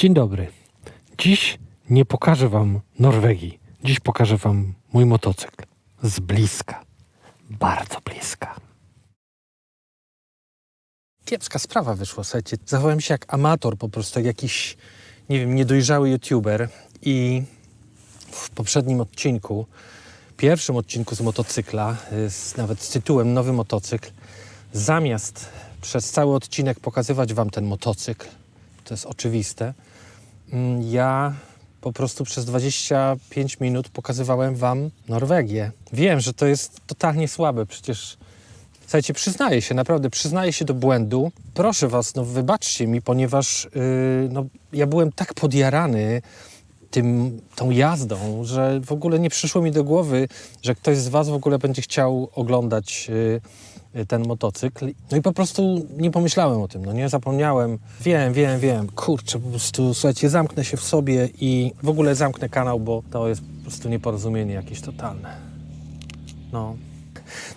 Dzień dobry. Dziś nie pokażę Wam Norwegii. Dziś pokażę Wam mój motocykl. Z bliska. Bardzo bliska. Kiepska sprawa wyszła, słuchajcie. Zachowałem się jak amator, po prostu jak jakiś, nie wiem, niedojrzały youtuber. I w poprzednim odcinku, pierwszym odcinku z motocykla, y, z, nawet z tytułem Nowy motocykl, zamiast przez cały odcinek pokazywać Wam ten motocykl, to jest oczywiste, ja po prostu przez 25 minut pokazywałem Wam Norwegię. Wiem, że to jest totalnie słabe, przecież Słuchajcie, przyznaję się, naprawdę przyznaję się do błędu. Proszę Was, no wybaczcie mi, ponieważ yy, no, ja byłem tak podjarany tym, tą jazdą, że w ogóle nie przyszło mi do głowy, że ktoś z Was w ogóle będzie chciał oglądać yy, ten motocykl. No i po prostu nie pomyślałem o tym, no nie, zapomniałem. Wiem, wiem, wiem, kurczę, po prostu, słuchajcie, zamknę się w sobie i w ogóle zamknę kanał, bo to jest po prostu nieporozumienie jakieś totalne. No,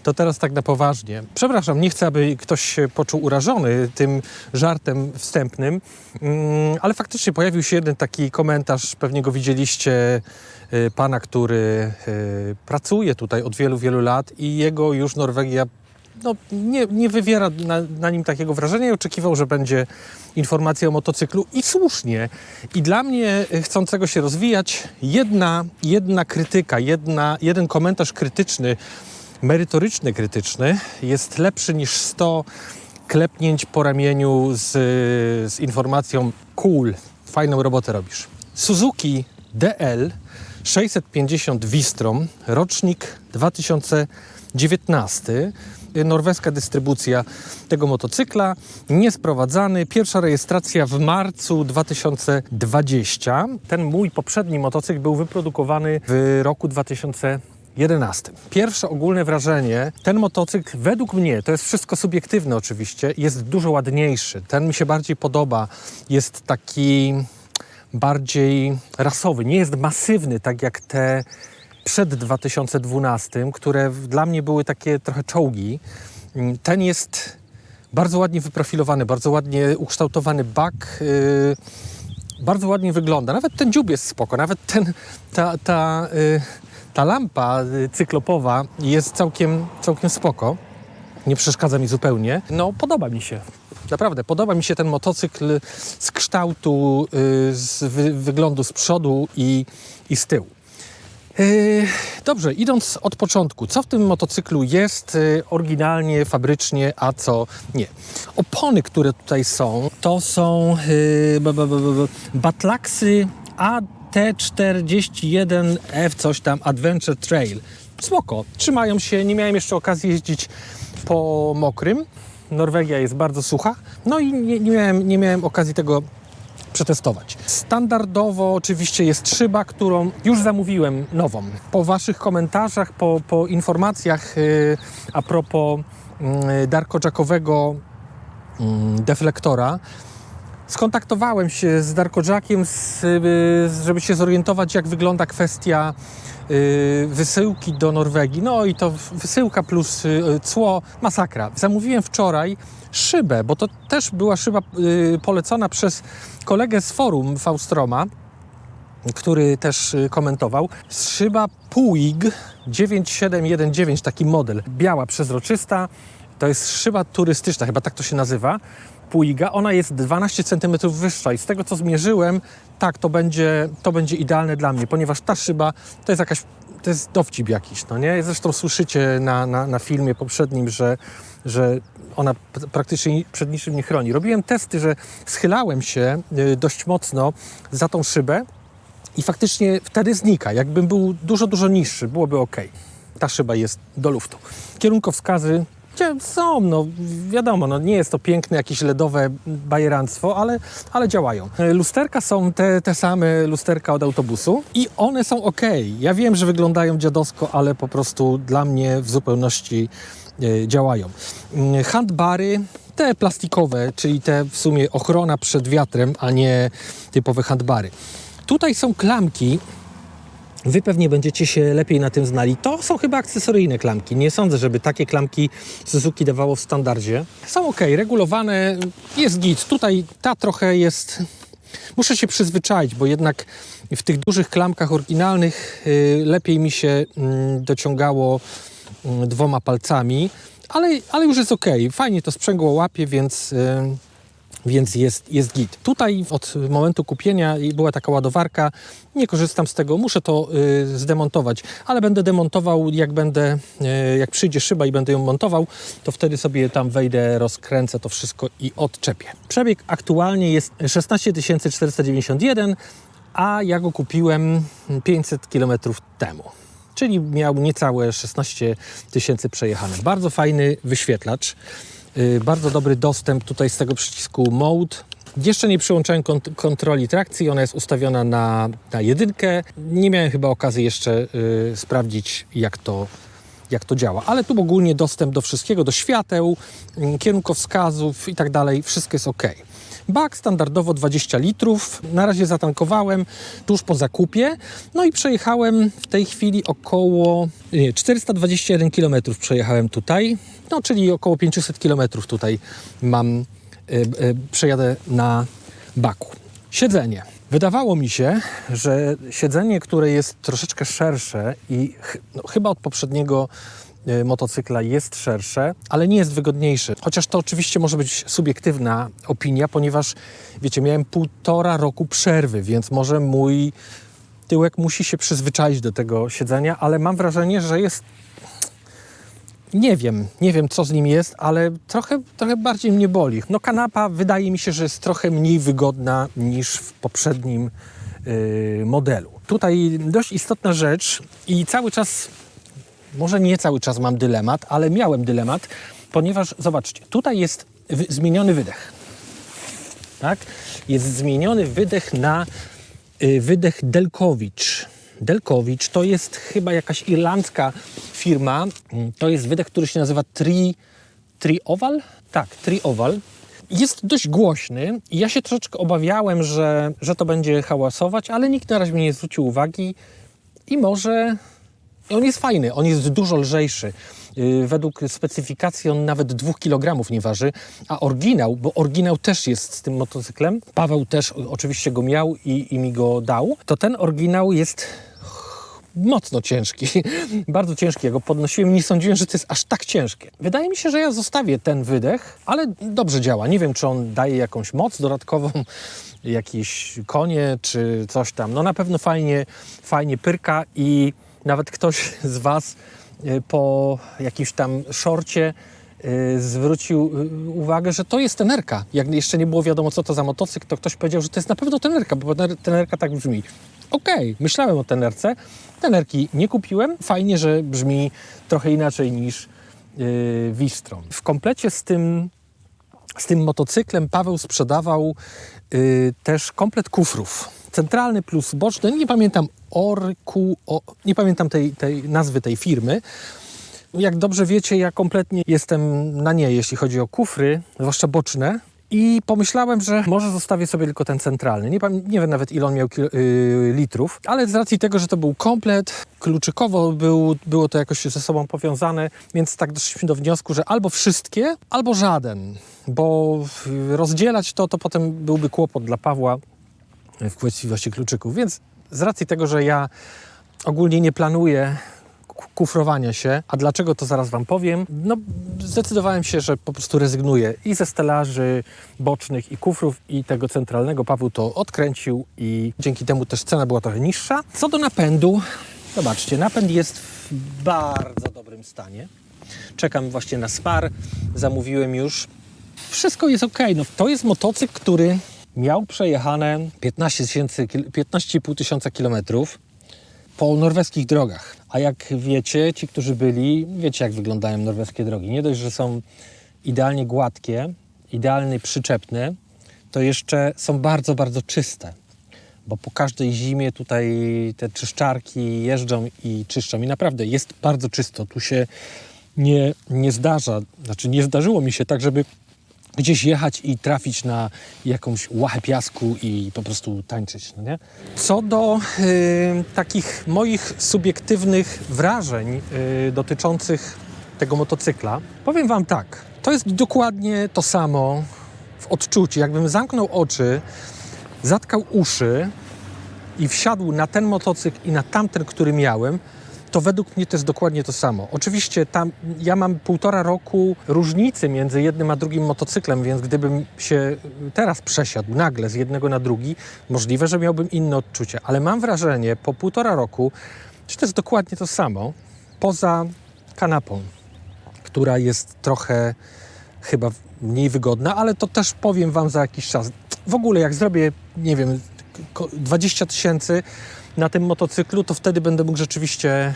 to teraz tak na poważnie. Przepraszam, nie chcę, aby ktoś się poczuł urażony tym żartem wstępnym, mm, ale faktycznie pojawił się jeden taki komentarz, pewnie go widzieliście, y, pana, który y, pracuje tutaj od wielu, wielu lat i jego już Norwegia no, nie, nie wywiera na, na nim takiego wrażenia i oczekiwał, że będzie informacja o motocyklu i słusznie. I dla mnie, y, chcącego się rozwijać, jedna, jedna krytyka, jedna, jeden komentarz krytyczny merytoryczny, krytyczny jest lepszy niż 100 klepnięć po ramieniu z, z informacją cool, fajną robotę robisz. Suzuki DL 650 Vistrom, rocznik 2019. Norweska dystrybucja tego motocykla, niesprowadzany. Pierwsza rejestracja w marcu 2020. Ten mój poprzedni motocykl był wyprodukowany w roku 2000. 11. Pierwsze ogólne wrażenie, ten motocykl według mnie, to jest wszystko subiektywne oczywiście, jest dużo ładniejszy. Ten mi się bardziej podoba, jest taki bardziej rasowy, nie jest masywny, tak jak te przed 2012, które dla mnie były takie trochę czołgi. Ten jest bardzo ładnie wyprofilowany, bardzo ładnie ukształtowany bak. Yy, bardzo ładnie wygląda. Nawet ten dziób jest spoko, nawet ten, ta, ta yy, ta lampa y, cyklopowa jest całkiem, całkiem spoko. Nie przeszkadza mi zupełnie. No, podoba mi się. Naprawdę, podoba mi się ten motocykl z kształtu, y, z wy wyglądu z przodu i, i z tyłu. Yy, dobrze, idąc od początku, co w tym motocyklu jest yy, oryginalnie, fabrycznie, a co nie? Opony, które tutaj są, to są yy, Batlaxy A T41F coś tam Adventure Trail. Spoko, trzymają się, nie miałem jeszcze okazji jeździć po mokrym. Norwegia jest bardzo sucha, no i nie, nie, miałem, nie miałem okazji tego przetestować. Standardowo oczywiście jest szyba, którą już zamówiłem nową. Po Waszych komentarzach, po, po informacjach yy, a propos yy, darkojackowego yy, deflektora, skontaktowałem się z Darkodżakiem, żeby się zorientować, jak wygląda kwestia y, wysyłki do Norwegii. No i to wysyłka plus y, cło, masakra. Zamówiłem wczoraj szybę, bo to też była szyba y, polecona przez kolegę z forum Faustroma, który też komentował. Szyba Puig 9719, taki model, biała, przezroczysta. To jest szyba turystyczna, chyba tak to się nazywa. Puiga, ona jest 12 cm wyższa i z tego co zmierzyłem, tak, to będzie, to będzie idealne dla mnie, ponieważ ta szyba to jest jakaś, to jest dowcip jakiś, no nie? Zresztą słyszycie na, na, na filmie poprzednim, że, że ona praktycznie przed niczym nie chroni. Robiłem testy, że schylałem się y, dość mocno za tą szybę i faktycznie wtedy znika. Jakbym był dużo, dużo niższy, byłoby ok. Ta szyba jest do luftu. Kierunkowskazy są, no wiadomo, no, nie jest to piękne jakieś LEDowe bajeranstwo, ale, ale działają. Lusterka są te, te same lusterka od autobusu i one są ok. Ja wiem, że wyglądają dziadowsko, ale po prostu dla mnie w zupełności e, działają. Mm, handbary, te plastikowe, czyli te w sumie ochrona przed wiatrem, a nie typowe handbary. Tutaj są klamki, Wy pewnie będziecie się lepiej na tym znali. To są chyba akcesoryjne klamki. Nie sądzę, żeby takie klamki Suzuki dawało w standardzie. Są ok, regulowane, jest git. Tutaj ta trochę jest muszę się przyzwyczaić, bo jednak w tych dużych klamkach oryginalnych y, lepiej mi się mm, dociągało mm, dwoma palcami, ale, ale już jest ok. Fajnie to sprzęgło łapie, więc, y, więc jest, jest git. Tutaj od momentu kupienia była taka ładowarka. Nie korzystam z tego, muszę to y, zdemontować, ale będę demontował, jak będę, y, jak przyjdzie szyba i będę ją montował, to wtedy sobie tam wejdę, rozkręcę to wszystko i odczepię. Przebieg aktualnie jest 16 491, a ja go kupiłem 500 km temu. Czyli miał niecałe 16 tysięcy przejechane. Bardzo fajny wyświetlacz. Yy, bardzo dobry dostęp tutaj z tego przycisku Mode. Jeszcze nie przyłączałem kont- kontroli trakcji, ona jest ustawiona na, na jedynkę. Nie miałem chyba okazji jeszcze yy, sprawdzić, jak to, jak to działa. Ale tu ogólnie dostęp do wszystkiego, do świateł, yy, kierunkowskazów i tak dalej, wszystko jest ok. Bak standardowo 20 litrów. Na razie zatankowałem tuż po zakupie. No i przejechałem w tej chwili około nie, 421 km przejechałem tutaj. No czyli około 500 km tutaj mam, y, przejadę na baku. Siedzenie. Wydawało mi się, że siedzenie, które jest troszeczkę szersze i ch no, chyba od poprzedniego motocykla jest szersze, ale nie jest wygodniejsze. Chociaż to oczywiście może być subiektywna opinia, ponieważ wiecie, miałem półtora roku przerwy, więc może mój tyłek musi się przyzwyczaić do tego siedzenia, ale mam wrażenie, że jest nie wiem, nie wiem co z nim jest, ale trochę, trochę bardziej mnie boli. No kanapa wydaje mi się, że jest trochę mniej wygodna niż w poprzednim yy, modelu. Tutaj dość istotna rzecz i cały czas, może nie cały czas mam dylemat, ale miałem dylemat, ponieważ zobaczcie, tutaj jest zmieniony wydech. Tak? Jest zmieniony wydech na y, wydech Delkowicz. Delkowicz to jest chyba jakaś irlandzka firma. Mm, To jest wydech, który się nazywa Tri, Trioval? Tak, Trioval. Jest dość głośny ja się troszeczkę obawiałem, że, że to będzie hałasować, ale nikt na razie mnie nie zwrócił uwagi i może i on jest fajny, on jest dużo lżejszy. Yy, Według specyfikacji on nawet 2 kg nie waży, a oryginał, bo oryginał też jest z tym motocyklem, Paweł też oczywiście go miał i, i mi go dał, to ten oryginał jest mocno ciężki, bardzo ciężki. Ja go podnosiłem nie sądziłem, że to jest aż tak ciężkie. Wydaje mi się, że ja zostawię ten wydech, ale dobrze działa. Nie wiem, czy on daje jakąś moc dodatkową, jakieś konie, czy coś tam. No na pewno fajnie, fajnie pyrka i nawet ktoś z Was y, po jakimś tam szorcie y, zwrócił y, uwagę, że to jest tenerka. Jak jeszcze nie było wiadomo, co to za motocykl, to ktoś powiedział, że to jest na pewno tenerka, bo tener- tenerka tak brzmi. Okej, myślałem o tenerce. Tenerki nie kupiłem. Fajnie, że brzmi trochę inaczej niż yy, Wistrom. W komplecie z tym z tym motocyklem Paweł sprzedawał y, też komplet kufrów. Centralny plus boczny, nie pamiętam Orku, o, nie pamiętam tej, tej nazwy tej firmy. Jak dobrze wiecie, ja kompletnie jestem na nie, jeśli chodzi o kufry, zwłaszcza boczne. I pomyślałem, że może zostawię sobie tylko ten centralny. Nie, nie wiem nawet ile on miał yy, litrów, ale z racji tego, że to był komplet, kluczykowo był, było to jakoś ze sobą powiązane, więc tak doszliśmy do wniosku, że albo wszystkie, albo żaden. Bo rozdzielać to, to potem byłby kłopot dla Pawła w kwestii właśnie kluczyków. Więc z racji tego, że ja ogólnie nie planuję kufrowania się. A dlaczego to zaraz Wam powiem? No, zdecydowałem się, że po prostu rezygnuję i ze stelaży bocznych, i kufrów, i tego centralnego. Paweł to odkręcił i dzięki temu też cena była trochę niższa. Co do napędu, zobaczcie, napęd jest w bardzo dobrym stanie. Czekam właśnie na spar, zamówiłem już. Wszystko jest ok. No, to jest motocykl, który miał przejechane 15 tysięcy kil- 15,5 tysiąca kilometrów po norweskich drogach. A jak wiecie, ci, którzy byli, wiecie jak wyglądają norweskie drogi. Nie dość, że są idealnie gładkie, idealnie przyczepne, to jeszcze są bardzo, bardzo czyste. Bo po każdej zimie tutaj te czyszczarki jeżdżą i czyszczą. I naprawdę jest bardzo czysto. Tu się nie, nie zdarza, znaczy nie zdarzyło mi się tak, żeby gdzieś jechać i trafić na jakąś łachę piasku i po prostu tańczyć, no nie? Co do y, takich moich subiektywnych wrażeń y, dotyczących tego motocykla, powiem Wam tak, to jest dokładnie to samo w odczuciu. Jakbym zamknął oczy zatkał uszy i wsiadł na ten motocykl i na tamten, który miałem, to według mnie to jest dokładnie to samo. Oczywiście tam ja mam półtora roku różnicy między jednym a drugim motocyklem, więc gdybym się teraz przesiadł nagle z jednego na drugi, możliwe, że miałbym inne odczucie, ale mam wrażenie po półtora roku, że to jest dokładnie to samo, poza kanapą, która jest trochę chyba mniej wygodna, ale to też powiem Wam za jakiś czas. W ogóle jak zrobię, nie wiem, ko- 20 tysięcy na tym motocyklu, to wtedy będę mógł rzeczywiście e,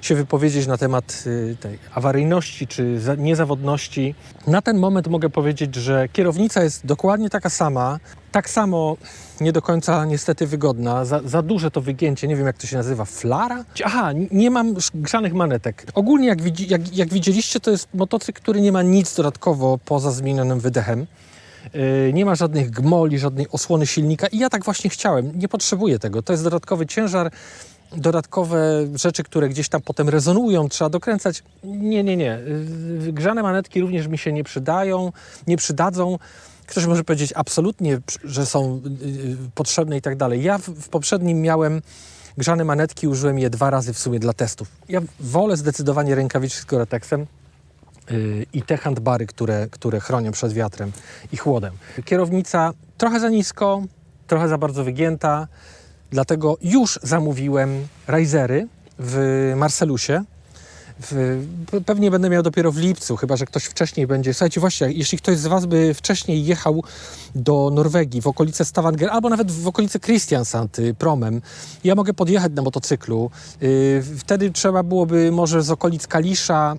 się wypowiedzieć na temat e, tej awaryjności czy za- niezawodności. Na ten moment mogę powiedzieć, że kierownica jest dokładnie taka sama, tak samo nie do końca niestety wygodna, za, za duże to wygięcie, nie wiem jak to się nazywa, flara? Aha, nie mam grzanych manetek. Ogólnie jak, jak, jak widzieliście, to jest motocykl, który nie ma nic dodatkowo poza zmienionym wydechem. Yy, Nie ma żadnych gmoli, żadnej osłony silnika i ja tak właśnie chciałem. Nie potrzebuję tego. To jest dodatkowy ciężar, dodatkowe rzeczy, które gdzieś tam potem rezonują, trzeba dokręcać. Nie, nie, nie. Yy, Grzane manetki również mi się nie przydają, nie przydadzą. Ktoś może powiedzieć absolutnie, że są yy, potrzebne i tak dalej. Ja w, poprzednim miałem grzane manetki, użyłem je dwa razy w sumie dla testów. Ja wolę zdecydowanie rękawiczki z Goretexem yy, i te handbary, które, które chronią przed wiatrem i chłodem. Kierownica trochę za nisko, trochę za bardzo wygięta, dlatego już zamówiłem Risery w Marcelusie. W, pe- pewnie będę miał dopiero w lipcu, chyba że ktoś wcześniej będzie. Słuchajcie, właśnie, jeśli ktoś z Was by wcześniej jechał do Norwegii, w okolice Stavanger, albo nawet w okolice Kristiansand y, promem, ja mogę podjechać na motocyklu. Yy, wtedy trzeba byłoby może z okolic Kalisza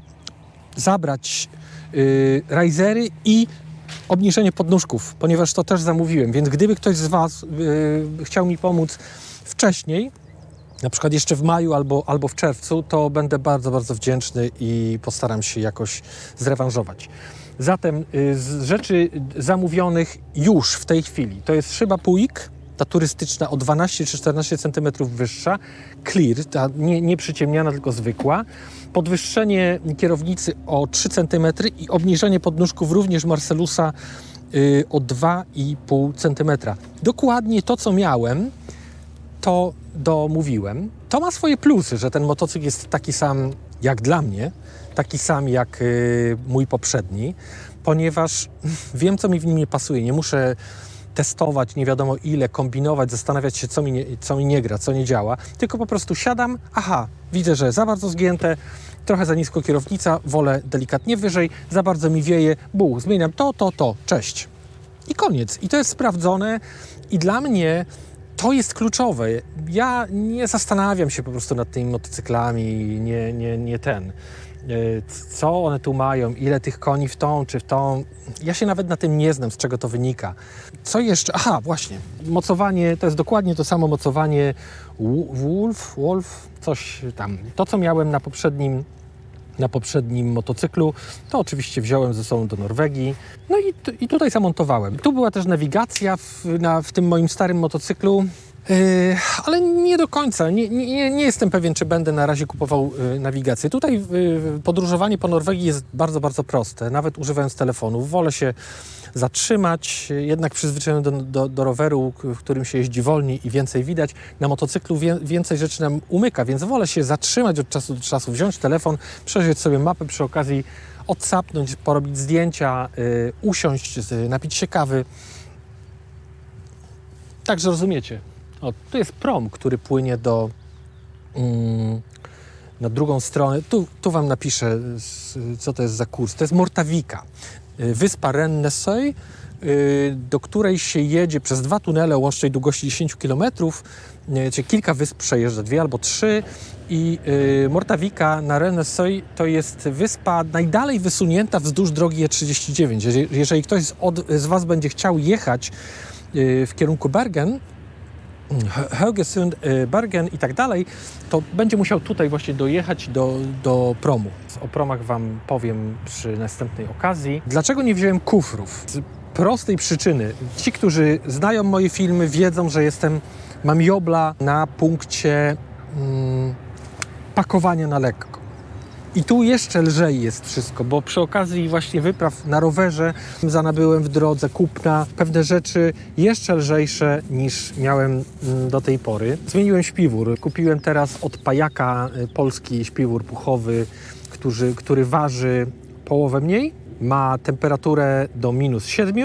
zabrać yy, risery i obniżenie podnóżków, ponieważ to też zamówiłem. Więc gdyby ktoś z Was yy, chciał mi pomóc wcześniej, na przykład jeszcze w maju albo, albo w czerwcu, to będę bardzo, bardzo wdzięczny i postaram się jakoś zrewanżować. Zatem y, z rzeczy zamówionych już w tej chwili to jest szyba Puig, ta turystyczna o 12 czy 14 cm wyższa, clear, ta nie, nie przyciemniana, tylko zwykła. Podwyższenie kierownicy o 3 cm i obniżenie podnóżków również Marcelusa y, o 2,5 cm. Dokładnie to, co miałem, to domówiłem. To ma swoje plusy, że ten motocykl jest taki sam jak dla mnie, taki sam jak y, mój poprzedni, ponieważ wiem, co mi w nim nie pasuje. Nie muszę testować nie wiadomo ile, kombinować, zastanawiać się, co mi, nie, co mi nie gra, co nie działa, tylko po prostu siadam, aha, widzę, że za bardzo zgięte, trochę za nisko kierownica, wolę delikatnie wyżej, za bardzo mi wieje, buch, zmieniam to, to, to, cześć. I koniec. I to jest sprawdzone i dla mnie to jest kluczowe. Ja nie zastanawiam się po prostu nad tymi motocyklami, nie, nie, nie ten. E, Co one tu mają, ile tych koni w tą czy w tą. Ja się nawet na tym nie znam, z czego to wynika. Co jeszcze? Aha, właśnie. Mocowanie to jest dokładnie to samo mocowanie Wo- Wolf, Wolf, coś tam. To, co miałem na poprzednim na poprzednim motocyklu. To oczywiście wziąłem ze sobą do Norwegii. No i, i tutaj zamontowałem. Tu była też nawigacja w, na, w tym moim starym motocyklu. Yy, ale nie do końca. Nie, nie, nie jestem pewien, czy będę na razie kupował yy, nawigację. Tutaj yy, podróżowanie po Norwegii jest bardzo, bardzo proste. Nawet używając telefonu. Wolę się zatrzymać, jednak przyzwyczajony do, do, do roweru, w którym się jeździ wolniej i więcej widać. Na motocyklu wie, więcej rzeczy nam umyka, więc wolę się zatrzymać od czasu do czasu, wziąć telefon, przejrzeć sobie mapę przy okazji, odsapnąć, porobić zdjęcia, usiąść, napić się kawy. Także rozumiecie. O, tu jest prom, który płynie do mm, na drugą stronę. Tu, tu wam napiszę, co to jest za kurs. To jest Mortavika, y, wyspa Rennesøy, y, do której się jedzie przez dwa tunele o łącznej długości 10 km, czyli kilka wysp przejeżdża, dwie albo trzy. I y, Mortavika na Rennesøy to jest wyspa najdalej wysunięta wzdłuż drogi E39. Jeżeli, ktoś z, od, z Was będzie chciał jechać y, w kierunku Bergen, Haugesund, y, Bergen i tak dalej, to będzie musiał tutaj właśnie dojechać do, do promu. O promach Wam powiem przy następnej okazji. Dlaczego nie wziąłem kufrów? Z prostej przyczyny. Ci, którzy znają moje filmy, wiedzą, że jestem, mam jobla na punkcie mm, pakowania na lekko. I tu jeszcze lżej jest wszystko, bo przy okazji właśnie wypraw na rowerze zanabyłem w drodze kupna pewne rzeczy jeszcze lżejsze niż miałem mm, do tej pory. Zmieniłem śpiwór. Kupiłem teraz od Pajaka y, polski śpiwór puchowy, który, który waży połowę mniej, ma temperaturę do minus 7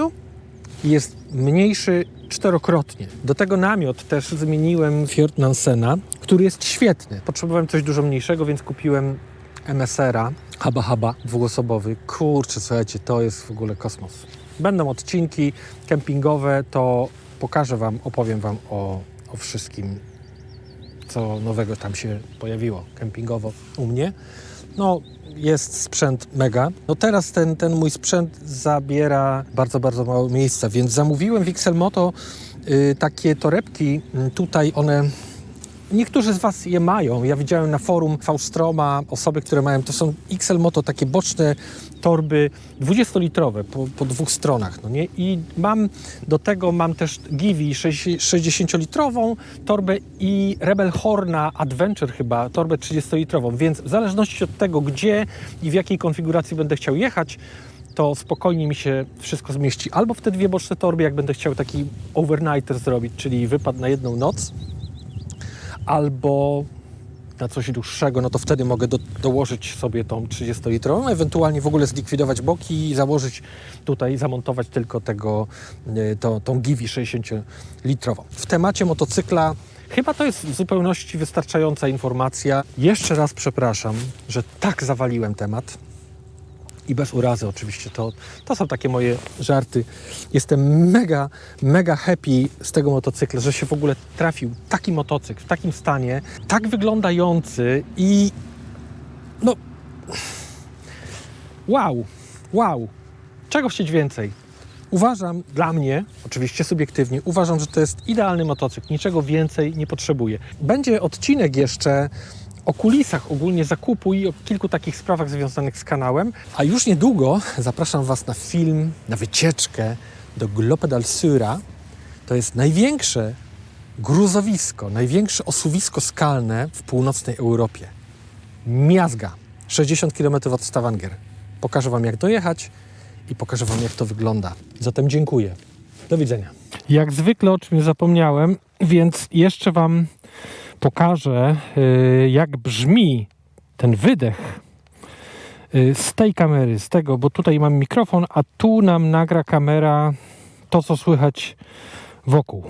i jest mniejszy czterokrotnie. Do tego namiot też zmieniłem Fjord Nansena, który jest świetny. Potrzebowałem coś dużo mniejszego, więc kupiłem MSR-a, Haba Haba, dwuosobowy. Kurczę, słuchajcie, to jest w ogóle kosmos. Będą odcinki kempingowe, to pokażę Wam, opowiem Wam o, o wszystkim, co nowego tam się pojawiło kempingowo u mnie. No, jest sprzęt mega. No teraz ten, ten mój sprzęt zabiera bardzo, bardzo mało miejsca, więc zamówiłem w XL Moto y, takie torebki. Y, Tutaj one Niektórzy z Was je mają. Ja widziałem na forum Faustroma osoby, które mają. To są XL Moto, takie boczne torby 20-litrowe po, po dwóch stronach. No nie? I mam do tego mam też Givi 60-litrową torbę i Rebel Horna Adventure chyba, torbę 30-litrową. Więc w zależności od tego, gdzie i w jakiej konfiguracji będę chciał jechać, to spokojnie mi się wszystko zmieści. Albo w te dwie boczne torby, jak będę chciał taki overnighter zrobić, czyli wypad na jedną noc, albo na coś dłuższego, no to wtedy mogę do, dołożyć sobie tą 30-litrową, ewentualnie w ogóle zlikwidować boki i założyć tutaj, zamontować tylko tego, y, to, tą Givi 60-litrową. W temacie motocykla chyba to jest w zupełności wystarczająca informacja. Jeszcze raz przepraszam, że tak zawaliłem temat i bez urazy oczywiście. To, to są takie moje żarty. Jestem mega, mega happy z tego motocykla, że się w ogóle trafił taki motocykl w takim stanie, tak wyglądający i no wow, wow, czego chcieć więcej. Uważam, dla mnie, oczywiście subiektywnie, uważam, że to jest idealny motocykl. Niczego więcej nie potrzebuję. Będzie odcinek jeszcze o kulisach ogólnie zakupu i o kilku takich sprawach związanych z kanałem. A już niedługo zapraszam Was na film, na wycieczkę do Glope dal Sura. To jest największe gruzowisko, największe osuwisko skalne w północnej Europie. Miazga, 60 km od Stavanger. Pokażę Wam, jak dojechać i pokażę Wam, jak to wygląda. Zatem dziękuję. Do widzenia. Jak zwykle o czym zapomniałem, więc jeszcze Wam pokażę, y, jak brzmi ten wydech y, z tej kamery, z tego, bo tutaj mam mikrofon, a tu nam nagra kamera to, co słychać wokół.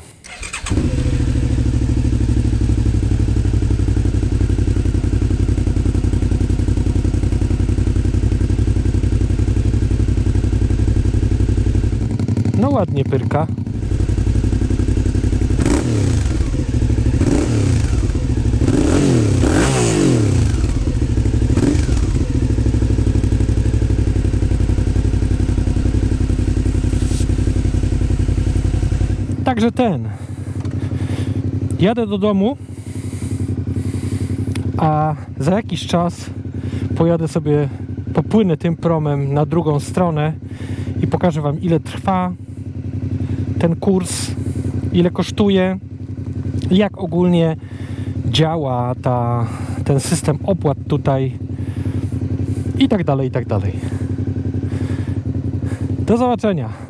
No ładnie pyrka. Także ten. Jadę do domu, a za jakiś czas pojadę sobie, popłynę tym promem na drugą stronę i pokażę Wam, ile trwa ten kurs, ile kosztuje, jak ogólnie działa ta, ten system opłat tutaj i tak dalej, i tak dalej. Do zobaczenia.